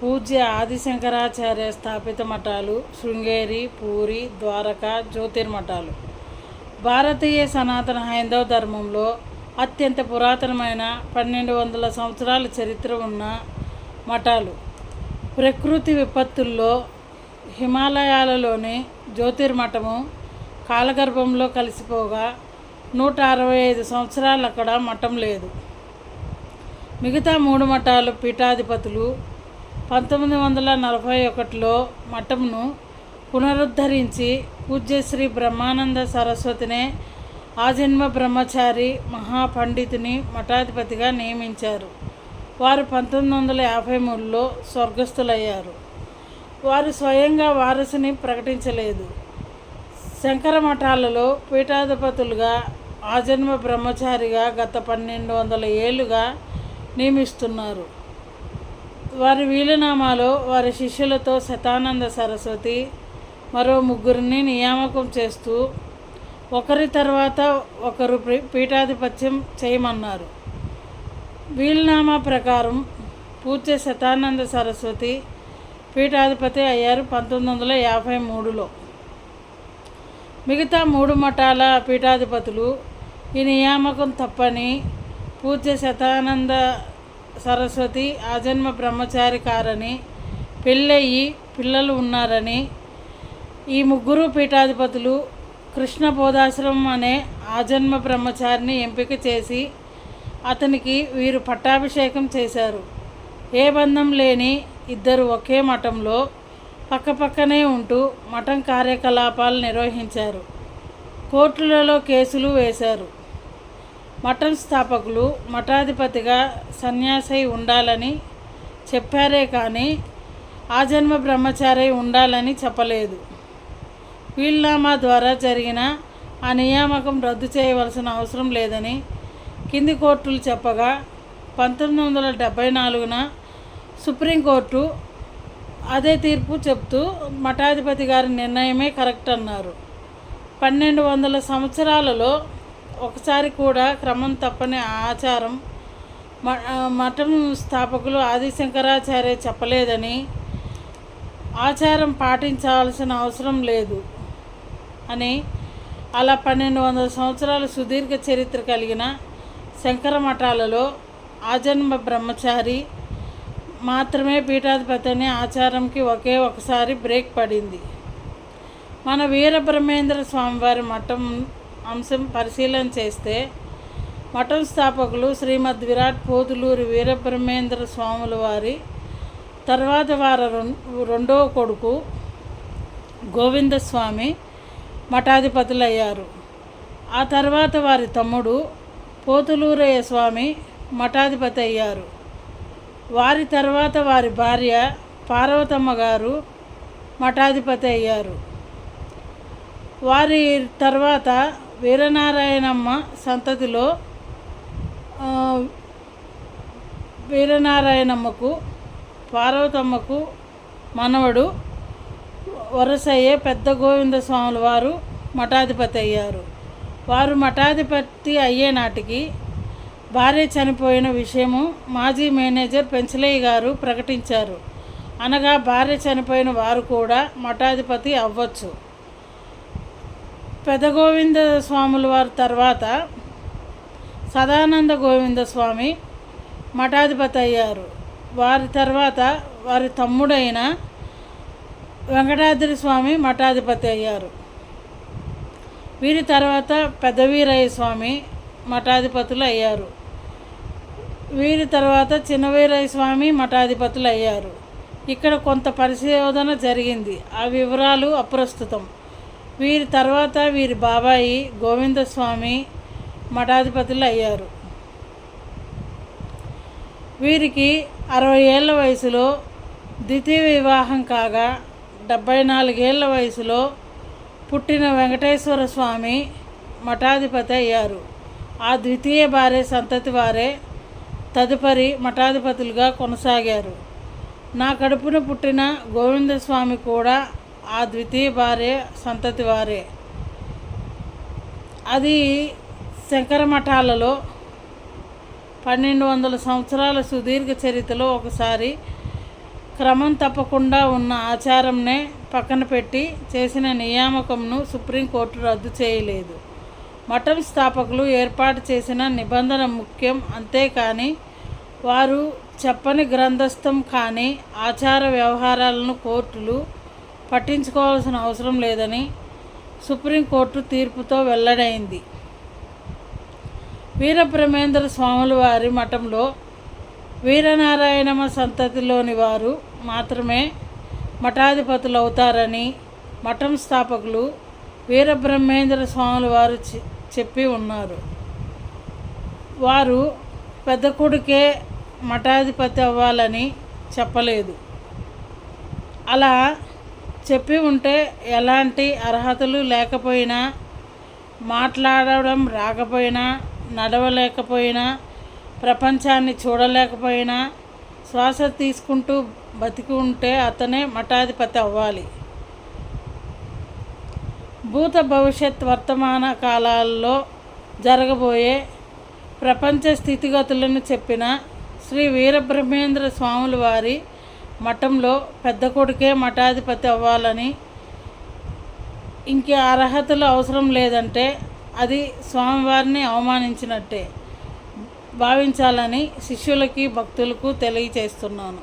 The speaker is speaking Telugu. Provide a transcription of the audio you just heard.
పూజ్య ఆదిశంకరాచార్య స్థాపిత మఠాలు శృంగేరి పూరి ద్వారకా జ్యోతిర్మఠాలు. భారతీయ సనాతన హైందవ ధర్మంలో అత్యంత పురాతనమైన పన్నెండు వందల సంవత్సరాల చరిత్ర ఉన్న మఠాలు. ప్రకృతి విపత్తుల్లో హిమాలయాలలోని జ్యోతిర్మఠము కాలగర్భంలో కలిసిపోగా నూట అరవై ఐదు సంవత్సరాలు అక్కడ మఠం లేదు. మిగతా మూడు మఠాలు పీఠాధిపతులు పంతొమ్మిది వందల నలభై ఒకటిలో మఠంను పునరుద్ధరించి పూజ్యశ్రీ బ్రహ్మానంద సరస్వతినే ఆజన్మ బ్రహ్మచారి మహాపండితుని మఠాధిపతిగా నియమించారు. వారు పంతొమ్మిది వందల యాభై మూడులో స్వర్గస్థులయ్యారు. వారు స్వయంగా వారసుని ప్రకటించలేదు. శంకర మఠాలలో పీఠాధిపతులుగా ఆజన్మ బ్రహ్మచారిగా గత పన్నెండు వందల ఏళ్ళుగా నియమిస్తున్నారు. వారి వీలునామాలో వారి శిష్యులతో శతానంద సరస్వతి మరో ముగ్గురిని నియామకం చేస్తూ ఒకరి తర్వాత ఒకరు పీఠాధిపత్యం చేయమన్నారు. వీలునామా ప్రకారం పూజ శతానంద సరస్వతి పీఠాధిపతి అయ్యారు పంతొమ్మిది వందల యాభై మూడులో. మిగతా మూడు మఠాల పీఠాధిపతులు ఈ నియామకం తప్పని పూజ్య శతానంద సరస్వతి ఆజన్మ బ్రహ్మచారి కారని పెళ్ళయి పిల్లలు ఉన్నారని ఈ ముగ్గురు పీఠాధిపతులు కృష్ణ బోధాశ్రమం అనే ఆజన్మ బ్రహ్మచారిని ఎంపిక చేసి అతనికి వీరు పట్టాభిషేకం చేశారు. ఏ బంధం లేని ఇద్దరు ఒకే మఠంలో పక్కపక్కనే ఉంటూ మఠం కార్యకలాపాలు నిర్వహించారు. కోర్టులలో కేసులు వేశారు. మఠం స్థాపకులు మఠాధిపతిగా సన్యాసి ఉండాలని చెప్పారే కానీ ఆజన్మ బ్రహ్మచారి ఉండాలని చెప్పలేదు. వీల్నామా ద్వారా జరిగిన ఆ నియామకం రద్దు చేయవలసిన అవసరం లేదని కింది కోర్టులు చెప్పగా పంతొమ్మిది వందల డెబ్భై నాలుగున సుప్రీంకోర్టు అదే తీర్పు చెప్తూ మఠాధిపతి గారి నిర్ణయమే కరెక్ట్ అన్నారు. పన్నెండు వందల సంవత్సరాలలో ఒకసారి కూడా క్రమం తప్పని ఆచారం మ- మఠం స్థాపకులు ఆదిశంకరాచార్య చెప్పలేదని ఆచారం పాటించాల్సిన అవసరం లేదు అని అలా పన్నెండు వందల సంవత్సరాల సుదీర్ఘ చరిత్ర కలిగిన శంకర మఠాలలో ఆజన్మ బ్రహ్మచారి మాత్రమే పీఠాధిపతి అనే ఆచారంకి ఒకే ఒకసారి బ్రేక్ పడింది. మన వీరబ్రహ్మేంద్ర స్వామివారి మఠం అంశం పరిశీలన చేస్తే మఠం స్థాపకులు శ్రీమద్ విరాట్ పోతులూరి వీరబ్రహ్మేంద్ర స్వాముల వారి తర్వాత వారి రెండవ కొడుకు గోవిందస్వామి మఠాధిపతులయ్యారు. ఆ తర్వాత వారి తమ్ముడు పోతులూరయ్య స్వామి మఠాధిపతి అయ్యారు వారి తర్వాత వారి భార్య పార్వతమ్మ గారు మఠాధిపతి అయ్యారు వారి తర్వాత వీరనారాయణమ్మ సంతతిలో వీరనారాయణమ్మకు పార్వతమ్మకు మనవడు వరసయ్యే పెద్ద గోవిందస్వాముల వారు మఠాధిపతి అయ్యారు. వారు మఠాధిపతి అయ్యే నాటికి భార్య చనిపోయిన విషయము మాజీ మేనేజర్ పెంచలయ్య గారు ప్రకటించారు. అనగా భార్య చనిపోయిన వారు కూడా మఠాధిపతి అవ్వచ్చు. పెదగోవింద స్వాముల వారి తర్వాత సదానంద గోవింద స్వామి మఠాధిపతి అయ్యారు. వారి తర్వాత వారి తమ్ముడైన వెంకటాద్రి స్వామి మఠాధిపతి అయ్యారు. వీరి తర్వాత పెద్దవీరయ్య స్వామి మఠాధిపతులు అయ్యారు. వీరి తర్వాత చిన్నవీరయ్య స్వామి మఠాధిపతులు అయ్యారు. ఇక్కడ కొంత పరిశోధన జరిగింది. ఆ వివరాలు అప్రస్తుతం. వీరి తర్వాత వీరి బాబాయి గోవిందస్వామి మఠాధిపతులు అయ్యారు. వీరికి అరవై ఏళ్ళ వయసులో ద్వితీయ వివాహం కాగా డెబ్భై నాలుగేళ్ళ వయసులో పుట్టిన వెంకటేశ్వర స్వామి మఠాధిపతి అయ్యారు. ఆ ద్వితీయ భార్య సంతతి వారే తదుపరి మఠాధిపతులుగా కొనసాగారు. నా కడుపున పుట్టిన గోవిందస్వామి కూడా ఆ ద్వితీయ భార్య సంతతి వారే. అది శంకర మఠాలలో పన్నెండు వందల సంవత్సరాల సుదీర్ఘ చరిత్రలో ఒకసారి క్రమం తప్పకుండా ఉన్న ఆచారంనే పక్కన పెట్టి చేసిన నియామకంను సుప్రీంకోర్టు రద్దు చేయలేదు. మఠం స్థాపకులు ఏర్పాటు చేసిన నిబంధన ముఖ్యం అంతేకాని వారు చెప్పని గ్రంథస్థం కానీ ఆచార వ్యవహారాలను కోర్టులు పట్టించుకోవాల్సిన అవసరం లేదని సుప్రీంకోర్టు తీర్పుతో వెల్లడైంది. వీరబ్రహ్మేంద్ర స్వాముల వారి మఠంలో వీరనారాయణమ సంతతిలోని వారు మాత్రమే మఠాధిపతులు అవుతారని మఠం స్థాపకులు వీరబ్రహ్మేంద్ర స్వాముల వారు చె- చెప్పి ఉన్నారు. వారు పెద్ద కొడుకే మఠాధిపతి అవ్వాలని చెప్పలేదు. అలా చెప్పి ఉంటే ఎలాంటి అర్హతలు లేకపోయినా మాట్లాడడం రాకపోయినా నడవలేకపోయినా ప్రపంచాన్ని చూడలేకపోయినా శ్వాస తీసుకుంటూ బతికి ఉంటే అతనే మఠాధిపతి అవ్వాలి. భూత భవిష్యత్ వర్తమాన కాలాల్లో జరగబోయే ప్రపంచ స్థితిగతులను చెప్పిన శ్రీ వీరబ్రహ్మేంద్ర స్వాముల వారి మఠంలో పెద్ద కొడుకే మఠాధిపతి అవ్వాలని ఇంకే అర్హతలు అవసరం లేదంటే అది స్వామివారిని అవమానించినట్టే భావించాలని శిష్యులకి భక్తులకు తెలియచేస్తున్నాను.